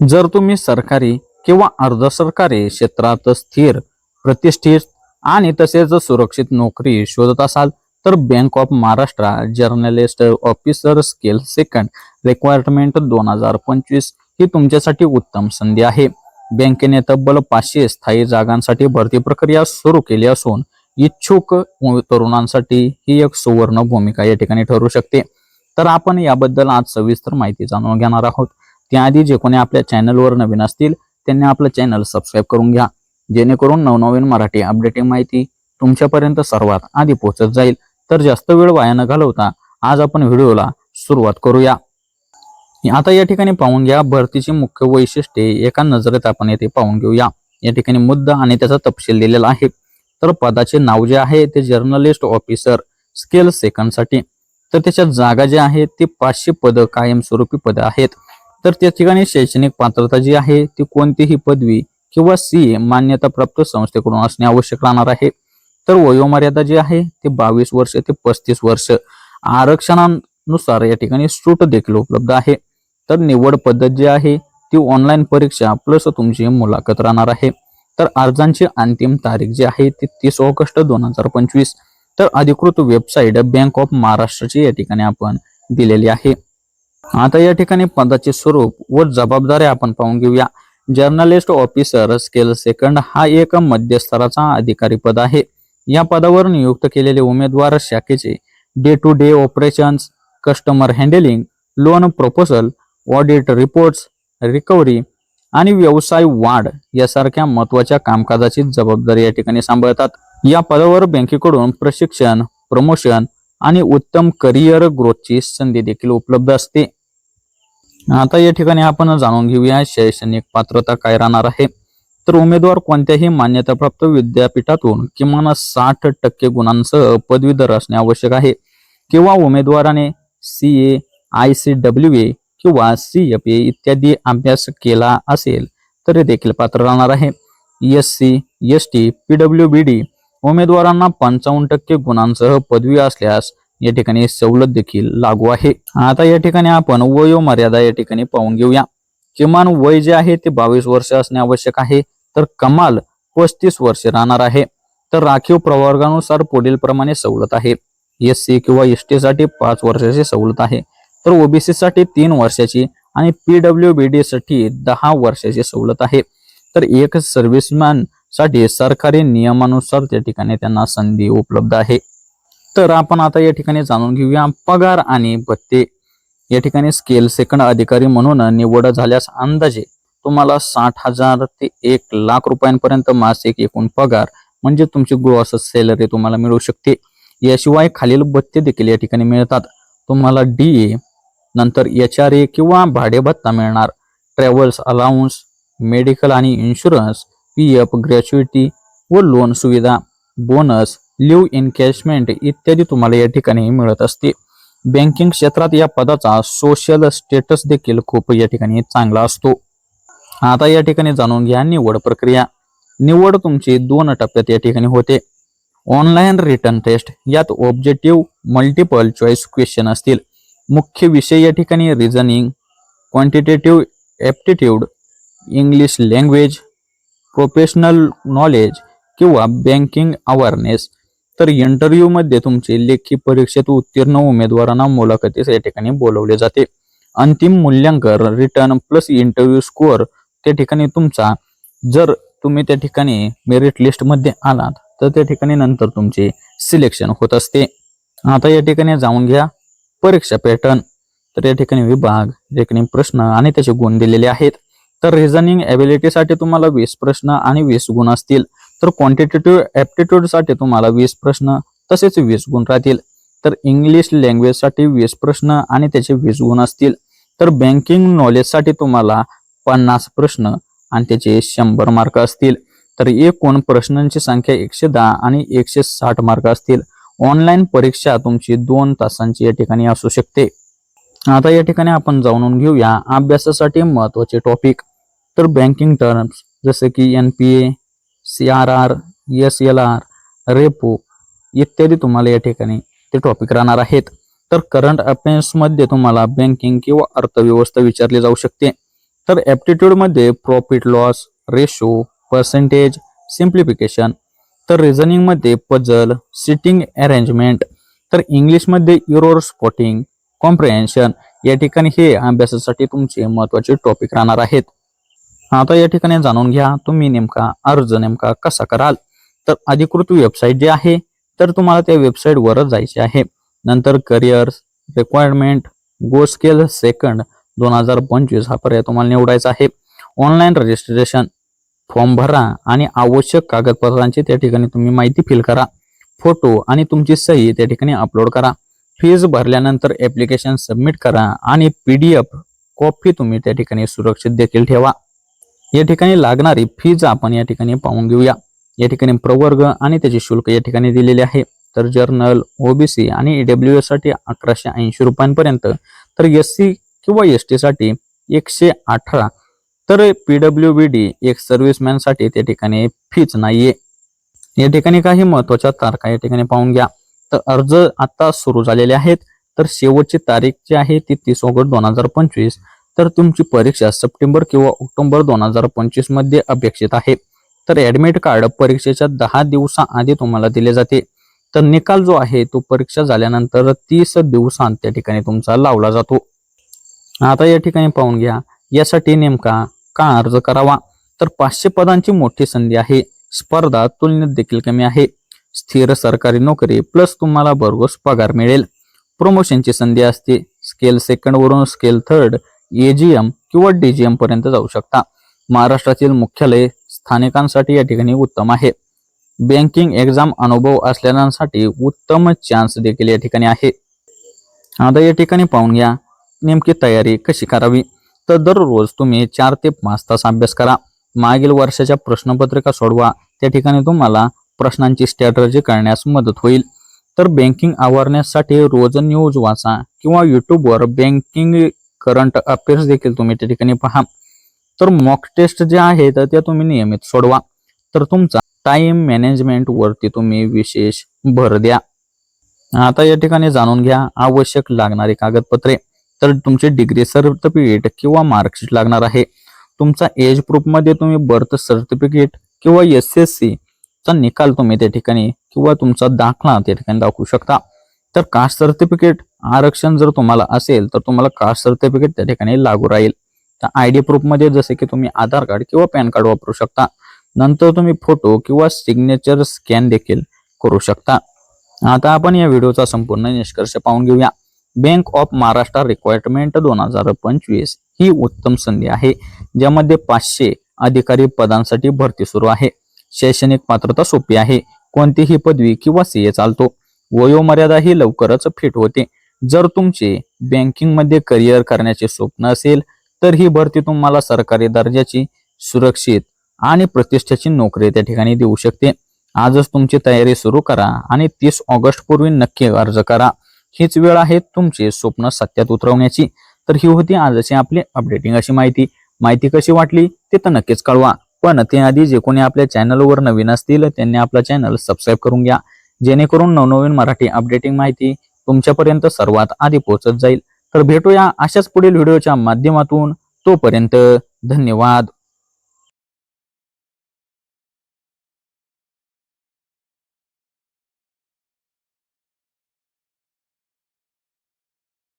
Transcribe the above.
जर तुम्ही सरकारी किंवा अर्ध सरकारी क्षेत्रात स्थिर प्रतिष्ठित आणि तसेच सुरक्षित नोकरी शोधत असाल तर bank of Maharashtra generalist officer scale second requirement दोन हजार पंचवीस ही तुमच्यासाठी उत्तम संधी आहे. बँकेने तब्बल पाचशे स्थायी जागांसाठी भरती प्रक्रिया सुरू केली असून इच्छुक तरुणांसाठी ही एक सुवर्ण भूमिका या ठिकाणी ठरू शकते. तर आपण याबद्दल आज सविस्तर माहिती जाणून घेणार आहोत. त्याआधी जे कोणी आपल्या चॅनलवर नवीन असतील त्यांनी आपलं चॅनल सबस्क्राईब करून घ्या. जेणेकरून नवनवीन मराठी अपडेटिंग माहिती तुमच्यापर्यंत सर्वात आधी पोहोचत जाईल. तर जास्त वेळ वाया न घालवता आज आपण व्हिडिओला सुरुवात करूया. आता या ठिकाणी पाहून घ्या भरतीची मुख्य वैशिष्ट्ये एका नजरेत आपण येथे पाहून घेऊया. या ठिकाणी मुद्दा आणि त्याचा तपशील दिलेला आहे. तर पदाचे नाव जे आहे ते जर्नलिस्ट ऑफिसर स्केल सेकंडसाठी तर त्याच्या जागा ज्या आहेत ते पाचशे पद कायमस्वरूपी पद आहेत. तर त्या ठिकाणी शैक्षणिक पात्रता जी आहे ती कोणतीही पदवी किंवा सी मान्यताप्राप्त संस्थेकडून असणे आवश्यक राहणार आहे. तर वयोमर्यादा जी आहे ती बावीस वर्ष ते पस्तीस वर्ष. आरक्षणानुसार या ठिकाणी सूट देखील उपलब्ध आहे. तर निवड पद्धत जी आहे ती ऑनलाईन परीक्षा प्लस तुमची मुलाखत राहणार आहे. तर अर्जांची अंतिम तारीख जी आहे ती तीस ऑगस्ट दोन हजार पंचवीस. तर अधिकृत वेबसाईट बँक ऑफ महाराष्ट्राची या ठिकाणी आपण दिलेली आहे. आता या ठिकाणी पदाचे स्वरूप व जबाबदाऱ्या आपण पाहून घेऊया. जर्नलिस्ट ऑफिसर स्केल सेकंड हा एक मध्यस्तराचा अधिकारी पद आहे. या पदावर नियुक्त केलेले उमेदवार शाखेचे day to day operations customer handling loan proposal audit reports recovery आणि व्यवसाय वाढ यासारख्या महत्त्वाच्या कामकाजाची जबाबदारी या ठिकाणी सांभाळतात. या पदावर बँकेकडून प्रशिक्षण प्रमोशन आणि उत्तम करिअर ग्रोथची संधी देखील उपलब्ध असते. आता या ठिकाणी आपण जाणून घेऊया शैक्षणिक पात्रता काय राहणार आहे. तर उमेदवार कोणत्याही मान्यताप्राप्त विद्यापीठातून किमान साठ टक्के गुणांसह पदवीधर असणे आवश्यक आहे. किंवा उमेदवाराने C A I C W A किंवा सी एफ ए इत्यादी अभ्यास केला असेल तरी देखील पात्र राहणार आहे. S C S T P W B D उमेदवारांना पंचावन्न टक्के गुणांसह पदवी असल्यास या ठिकाणी सवलत देखील लागू आहे. आता या ठिकाणी आपण वयोमर्यादा या ठिकाणी पाहून घेऊया. किमान वय जे आहे ते बावीस वर्ष असणे आवश्यक आहे. तर कमाल पस्तीस वर्ष राहणार आहे. तर राखीव प्रवर्गानुसार पुढील प्रमाणे सवलत आहे. एस सी किंवा एस टी साठी पाच वर्षाची सवलत आहे. तर ओबीसी साठी तीन वर्षाची आणि पी डब्ल्यू बी डी साठी दहा वर्षाची सवलत आहे. तर एक सर्व्हिसमॅनसाठी सरकारी नियमानुसार त्या ठिकाणी त्यांना संधी उपलब्ध आहे. तर आपण आता या ठिकाणी जाणून घेऊया पगार आणि भत्ते. या ठिकाणी स्केल सेकंड अधिकारी म्हणून निवड झाल्यास अंदाजे तुम्हाला साठ हजार ते एक लाख रुपयांपर्यंत मासिक एकूण पगार म्हणजे तुमची ग्रॉस सॅलरी तुम्हाला मिळू शकते. याशिवाय खालील भत्ते देखील या ठिकाणी मिळतात. तुम्हाला डी ए नंतर एच आर ए किंवा भाडे भत्ता मिळणार. ट्रॅव्हल्स अलाउन्स मेडिकल आणि इन्शुरन्स पी एफ ग्रॅच्युइटी व लोन सुविधा बोनस लिव्ह इनकॅशमेंट इत्यादी तुम्हाला या ठिकाणी मिळत असते. बँकिंग क्षेत्रात या पदाचा सोशल स्टेटस देखील खूप या ठिकाणी चांगला असतो. आता या ठिकाणी जाणून घ्या निवड प्रक्रिया. निवड तुमची दोन टप्प्यात या ठिकाणी होते. ऑनलाईन रिटर्न टेस्ट यात ऑब्जेक्टिव्ह मल्टिपल चॉईस क्वेश्चन असतील. मुख्य विषय या ठिकाणी reasoning quantitative aptitude English language professional knowledge किंवा बँकिंग अवेअरनेस तर इंटरव्ह्यू मध्ये तुमचे लेखी परीक्षेत उत्तीर्ण उमेदवारांना मुलाखतीस या ठिकाणी बोलवले जाते. अंतिम मूल्यांकन रिटर्न प्लस इंटरव्ह्यू स्कोअर त्या ठिकाणी तुमचा जर तुम्ही त्या ठिकाणी मेरिट लिस्टमध्ये आलात तर त्या ठिकाणी नंतर तुमचे सिलेक्शन होत असते. आता या ठिकाणी जाऊन घ्या परीक्षा पॅटर्न तर या ठिकाणी विभाग या ठिकाणी प्रश्न आणि त्याचे गुण दिलेले आहेत. तर रिझनिंग ॲबिलिटीसाठी तुम्हाला वीस प्रश्न आणि वीस गुण असतील. तर क्वांटिटेटिव्ह ॲप्टिट्यूडसाठी तुम्हाला वीस प्रश्न तसेच वीस गुण राहतील. तर इंग्लिश लँग्वेजसाठी वीस प्रश्न आणि त्याचे वीस गुण असतील. तर बँकिंग नॉलेजसाठी तुम्हाला पन्नास प्रश्न आणि त्याचे शंभर मार्क असतील. तर एकूण प्रश्नांची संख्या एकशे दहा आणि एकशे साठ मार्क असतील. ऑनलाईन परीक्षा तुमची दोन तासांची या ठिकाणी असू शकते. आता या ठिकाणी आपण जाणून घेऊया अभ्यासासाठी महत्त्वाचे टॉपिक तर बँकिंग टर्म्स जसे की N P A C R R S L R repo इत्यादी तुम्हाला या ठिकाणी ते टॉपिक राहणार आहेत. तर करंट अफेअर्समध्ये तुम्हाला बँकिंग किंवा अर्थव्यवस्था विचारली जाऊ शकते. तर ॲप्टिट्यूडमध्ये profit loss ratio percentage simplification तर रिझनिंगमध्ये पजल सिटिंग अरेंजमेंट तर इंग्लिशमध्ये युरोर स्पॉटिंग कॉम्प्रिहेन्शन या ठिकाणी हे अभ्यासासाठी तुमचे महत्त्वाचे टॉपिक राहणार आहेत. आता या ठिकाणी जाणून घ्या तुम्ही नेमका अर्ज नेमका कसा कराल? तर अधिकृत वेबसाईट जी आहे तर तुम्हाला त्या वेबसाईटवरच जायचे आहे. नंतर careers requirement go scale second दोन हजार पंचवीस हा पर्याय तुम्हाला निवडायचा आहे. ऑनलाईन रजिस्ट्रेशन फॉर्म भरा आणि आवश्यक कागदपत्रांची त्या ठिकाणी तुम्ही माहिती फिल करा. फोटो आणि तुमची सही त्या ठिकाणी अपलोड करा. फीज भरल्यानंतर ऍप्लिकेशन सबमिट करा आणि पीडीएफ कॉपी तुम्ही त्या ठिकाणी सुरक्षित देखील ठेवा. या ठिकाणी लागणारी फीज आपण या ठिकाणी पाहून घेऊया. या ठिकाणी प्रवर्ग आणि त्याचे शुल्क या ठिकाणी दिलेले आहे. तर जर्नल ओबीसी आणि ईडब्ल्यू एससाठी अकराशे ऐंशी रुपयांपर्यंत. तर एस सी किंवा एस टी साठी एकशे अठरा. तर पीडब्ल्यू बी डी एक सर्व्हिसमॅनसाठी त्या ठिकाणी फीच नाहीये. या ठिकाणी काही महत्त्वाच्या तारखा या ठिकाणी पाहून घ्या. तर अर्ज आता सुरू झालेले आहेत. तर शेवटची तारीख जी आहे ती तीस ऑगस्ट दोन हजार पंचवीस. तर तुमची परीक्षा सप्टेंबर किंवा ऑक्टोबर दोन हजार पंचवीसमध्ये अपेक्षित आहे. तर ऍडमिट कार्ड परीक्षेच्या दहा दिवसाआधी तुम्हाला दिले जाते. तर निकाल जो आहे तो परीक्षा झाल्यानंतर तीस दिवसांत त्या ठिकाणी तुमचा लावला जातो. आता या ठिकाणी पाहून घ्या. यासाठी नेमका का अर्ज करावा? तर पाचशे पदांची मोठी संधी आहे. स्पर्धा तुलनेत देखील कमी आहे. स्थिर सरकारी नोकरी प्लस तुम्हाला भरघोस पगार मिळेल. प्रमोशनची संधी असते. स्केल सेकंड वरून स्केल थर्ड एजीएम किंवा डीजीएम पर्यंत जाऊ शकता. महाराष्ट्रातील मुख्यालय स्थानिकांसाठी या ठिकाणी उत्तम आहे. बँकिंग एक्झाम अनुभव असलेल्यांसाठी उत्तम चान्स देखील या ठिकाणी आहे. आता या ठिकाणी पाहून घ्या नेमकी तयारी कशी करावी? तर दररोज तुम्ही चार ते पाच तास अभ्यास करा. मागील वर्षाच्या प्रश्नपत्रिका सोडवा. त्या ठिकाणी तुम्हाला प्रश्नांची स्ट्रॅटर्जी करण्यास मदत होईल. तर बँकिंग अवेअरनेससाठी रोज न्यूज वाचा किंवा युट्यूबवर बँकिंग करंट अफेअर्स देखील तुम्ही त्या ठिकाणी पहा. तर मॉक टेस्ट जे आहेत त्या तुम्ही नियमित सोडवा. तर तुमचा टाइम मॅनेजमेंट वरती तुम्ही विशेष भर द्या. आता या ठिकाणी जाणून घ्या आवश्यक लागणारी कागदपत्रे. तर तुमची डिग्री सर्टिफिकेट किंवा मार्कशीट लागणार आहे. तुमचा एज प्रूफमध्ये तुम्ही बर्थ सर्टिफिकेट किंवा एस एस सी चा निकाल तुम्ही त्या ठिकाणी किंवा तुमचा दाखला त्या ठिकाणी दाखवू शकता. तर कास्ट सर्टिफिकेट आरक्षण जर तुम्हाला असेल तर तुम्हाला कास्ट सर्टिफिकेट त्या ठिकाणी लागू राहील. तर आय डी प्रूफमध्ये जसे की तुम्ही आधार कार्ड किंवा पॅन कार्ड वापरू शकता. नंतर तुम्ही फोटो किंवा सिग्नेचर स्कॅन देखील करू शकता. आता आपण या व्हिडिओचा संपूर्ण निष्कर्ष पाहून घेऊया. बँक ऑफ महाराष्ट्र रिक्वायरमेंट दोन हजार पंचवीस ही उत्तम संधी आहे ज्यामध्ये पाचशे अधिकारी पदांसाठी भरती सुरू आहे. शैक्षणिक पात्रता सोपी आहे. कोणतीही पदवी किंवा सीए चालतो. वयोमर्यादा ही लवकरच फिट होते. जर तुमचे बँकिंगमध्ये करिअर करण्याचे स्वप्न असेल तर ही भरती तुम्हाला सरकारी दर्जाची सुरक्षित आणि प्रतिष्ठेची नोकरी त्या ठिकाणी देऊ शकते. आजच तुमची तयारी सुरू करा आणि तीस ऑगस्ट पूर्वी नक्की अर्ज करा. हीच वेळ आहे तुमचे स्वप्न सत्यात उतरवण्याची. तर ही होती आजची आपली अपडेटिंग अशी माहिती. माहिती कशी वाटली ते तर नक्कीच कळवा. पण त्याआधी जे कोणी आपल्या चॅनलवर नवीन असतील त्यांनी आपला चॅनल सबस्क्राईब करून घ्या. जेणेकरून नवनवीन मराठी अपडेटिंग माहिती तुमच्यापर्यंत सर्वात आधी पोहोचत जाईल. तर भेटूया अशाच पुढील व्हिडिओच्या माध्यमातून. तोपर्यंत धन्यवाद.